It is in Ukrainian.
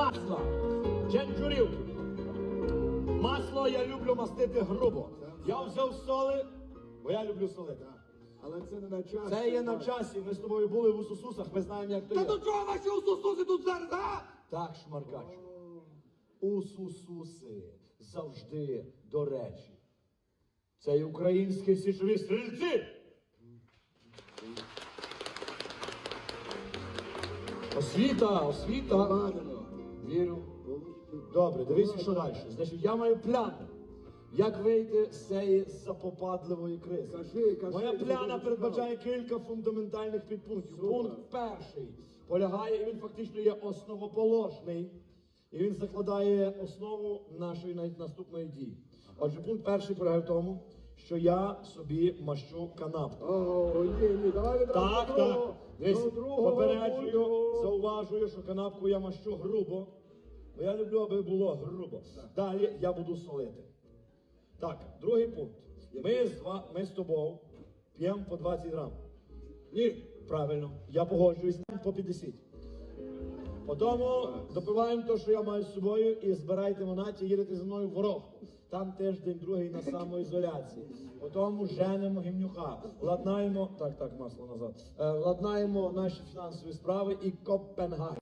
масла, дженджурівки. Масло я люблю мастити грубо. Я взяв соли, бо я люблю солити. Але це не на часі. Це є на часі. Ми з тобою були в Усусусах, ми знаємо, як то Та є. до чого ваші усусуси тут зараз, а? Так, шмаркач. Усусуси завжди до речі. Це й українські січові стрільці. Освіта, освіта. Вірю. Добре, дивіться, що далі. Значить, я маю план. Як вийти з цієї запопадливої кризи? Кажи, кажи, Моя пляна передбачає кілька фундаментальних підпунктів. Супер. Пункт перший полягає, і він фактично є основоположний, і він закладає основу нашої навіть наступної дії. Отже, пункт перший полягає в тому, що я собі мащу канапку. О, ні, ні, давай Так, так. До попереджую, зауважую, що канапку я мащу грубо. Бо я люблю, аби було грубо. Далі я буду солити. Так, другий пункт. Ми з, ми з тобою п'ємо по 20 грам. Ні. Правильно, я погоджуюсь по 50. Потім допиваємо те, що я маю з собою, і збирайте монаті, їдете зі мною в ворог. Там тиждень другий на самоізоляції. Потім женемо гімнюха, ладнаємо, так, так, масло назад. Е, ладнаємо наші фінансові справи і Копенгаген.